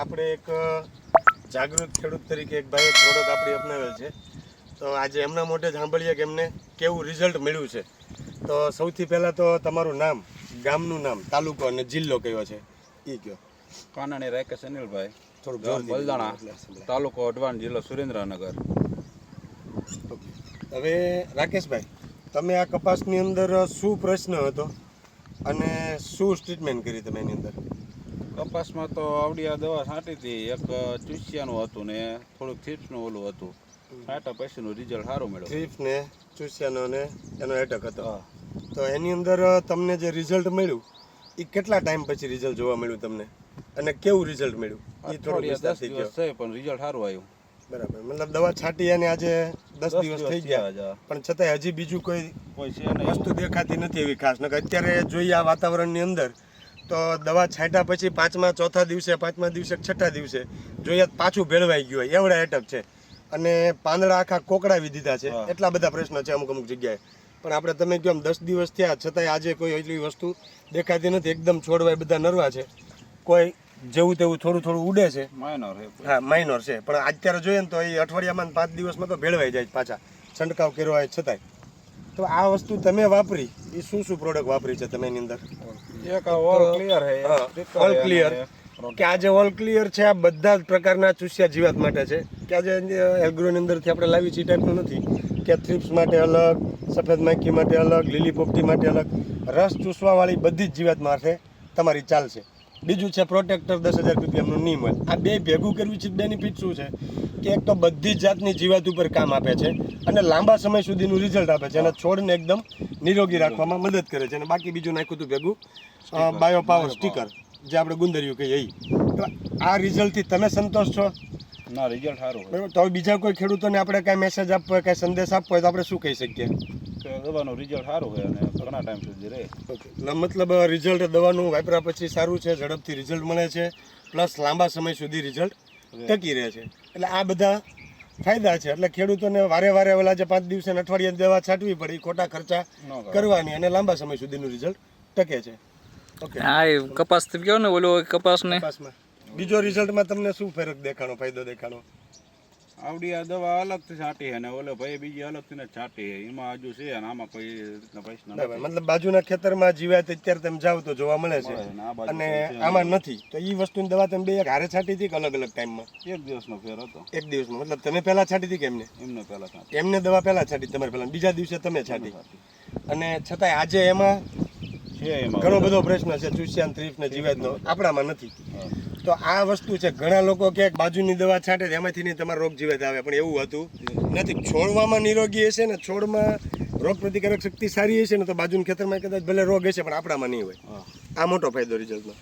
આપણે એક જાગૃત ખેડૂત તરીકે એક ભાઈએ પ્રોડક્ટ આપણી અપનાવેલ છે. તો આજે એમના મોઢે સાંભળીએ કે એમને કેવું રિઝલ્ટ મળ્યું છે. તો સૌથી પહેલાં તો તમારું નામ ગામનું નામ તાલુકો અને જિલ્લો કયો છે? એ કયો. કાનાણી રાકેશ અનિલભાઈ. થોડુંક બલદાણા તાલુકો અડવાણ જિલ્લો સુરેન્દ્રનગર. હવે રાકેશભાઈ તમે આ કપાસની અંદર શું પ્રશ્ન હતો અને શું ટ્રીટમેન્ટ કરી તમે એની અંદર? કપાસમાં તો આવડી આ દવા છાંટી હતી. એક ચૂસિયાનું હતું ને થોડુંક થીપ્સનું ઓલું હતું. છાંટા પછીનું રિઝલ્ટ સારું મળ્યું. થીપ્સ ને ચૂસિયાનો ને એનો એટક હતો. તો એની અંદર તમને જે રિઝલ્ટ મળ્યું એ કેટલા ટાઈમ પછી રિઝલ્ટ જોવા મળ્યું તમને? અને કેવું રિઝલ્ટ મળ્યું? એ થોડું દસ દિવસ છે પણ રિઝલ્ટ સારું આવ્યું. બરાબર. મતલબ દવા છાંટી અને આજે દસ દિવસ થઈ ગયા. પણ છતાંય હજી બીજું કોઈ વસ્તુ દેખાતી નથી એવી ખાસ. નકર અત્યારે જોઈએ આ વાતાવરણની અંદર તો દવા છાંટ્યા પછી પાંચમા ચોથા દિવસે પાંચમા દિવસે છઠ્ઠા દિવસે જોઈએ પાછું ભેળવાઈ ગયું હોય એવડા એટક છે. અને પાંદડા આખા કોકડાવી દીધા છે. એટલા બધા પ્રશ્નો છે અમુક અમુક જગ્યાએ. પણ આપણે તમે કહો દસ દિવસ થયા છતાંય આજે કોઈ એટલી વસ્તુ દેખાતી નથી. એકદમ છોડવાય બધા નરવા છે. કોઈ જેવું તેવું થોડું થોડું ઉડે છે. માઇનોર હા માઇનોર છે. પણ અત્યારે જોઈએ ને તો એ અઠવાડિયામાં પાંચ દિવસમાં તો ભેળવાઈ જાય પાછા. છંટકાવ કર્યો હોય છતાંય. તો આ વસ્તુ તમે વાપરી. એ શું શું પ્રોડક્ટ વાપરી છે તમે એની અંદર? ઓલ ક્લિયર કે આ જે ઓલ ક્લિયર છે આ બધા જ પ્રકારના ચૂસ્યા જીવાત માટે છે. કે આજે એગ્રોની અંદરથી આપણે લાવી છીએ ટાઈપનું નથી. કે થ્રિપ્સ માટે અલગ સફેદ માખી માટે અલગ લીલી પોપટી માટે અલગ. રસ ચૂસવાવાળી બધી જ જીવાત માટે તમારી ચાલશે. બીજું છે પ્રોટેક્ટર દસ હજાર પીપીએમનું નીમ ઓઇલ આ બે ભેગું કરવું છે બેનિફિટ શું છે? કે એક તો બધી જ જાતની જીવાત ઉપર કામ આપે છે અને લાંબા સમય સુધીનું રિઝલ્ટ આપે છે અને છોડને એકદમ નિરોગી રાખવામાં મદદ કરે છે અને બાકી બીજું નાખ્યું હતું ભેગું બાયો પાવર સ્ટીકર જે આપણે ગુંદરિયું કહીએ એ તો આ રિઝલ્ટથી તમે સંતોષ છો? ના રિઝલ્ટ સારું બરાબર તો બીજા કોઈ ખેડૂતોને આપણે કાંઈ મેસેજ આપવો હોય કાંઈ સંદેશ આપવો હોય તો આપણે શું કહી શકીએ? કે દવાનું રિઝલ્ટ સારું હોય અને ઘણા ટાઈમ સુધી રહે. મતલબ રિઝલ્ટ દવાનું વાપરા પછી સારું છે ઝડપથી રિઝલ્ટ મળે છે પ્લસ લાંબા સમય સુધી રિઝલ્ટ ટકી રહે છે. એટલે આ બધા ફાયદા છે. એટલે ખેડૂતોને વારે વારે ઓલા જે પાંચ દિવસે ને અઠવાડિયે દવા છાંટવી પડે ખોટા ખર્ચા કરવાની અને લાંબા સમય સુધીનું રિઝલ્ટ ટકે છે. ઓકે. હા એ કપાસથી કયો ને ઓલો કપાસ ને કપાસમાં. બીજો રિઝલ્ટમાં તમને શું ફરક દેખાણો ફાયદો દેખાણો? આવડી આ દવા અલગથી છાંટી અને ઓલે ભાઈ બીજી અલગથી ને છાંટી એમાં હજુ છે અને આમાં કોઈ રીતના મતલબ બાજુના ખેતરમાં જીવાત અત્યારે તમે જાવ તો જોવા મળે છે. અને આમાં નથી. તો એ વસ્તુની દવા તમે બે એક હારે છાંટી હતી કે અલગ અલગ ટાઈમમાં? એક દિવસનો ફેર હતો. એક દિવસમાં મતલબ તમે પહેલા છાંટી હતી કે એમને? એમને પહેલા એમને દવા પહેલા છાંટી તમારે પહેલા. બીજા દિવસે તમે છાંટી. અને છતાંય આજે એમાં ઘણો બધો પ્રશ્ન છે ચુસિયાન ત્રીફ ને જીવાતનો આપણામાં નથી. તો આ વસ્તુ છે ઘણા લોકો કે બાજુની દવા છાંટે એમાંથી નહીં તમારો રોગ જીવાત આવે પણ એવું હતું નથી. છોડવામાં નિરોગી હશે ને છોડમાં રોગ પ્રતિકારક શક્તિ સારી હશે ને તો બાજુના ખેતરમાં કદાચ ભલે રોગ હશે પણ આપણામાં નહીં હોય. આ મોટો ફાયદો રિઝલ્ટનો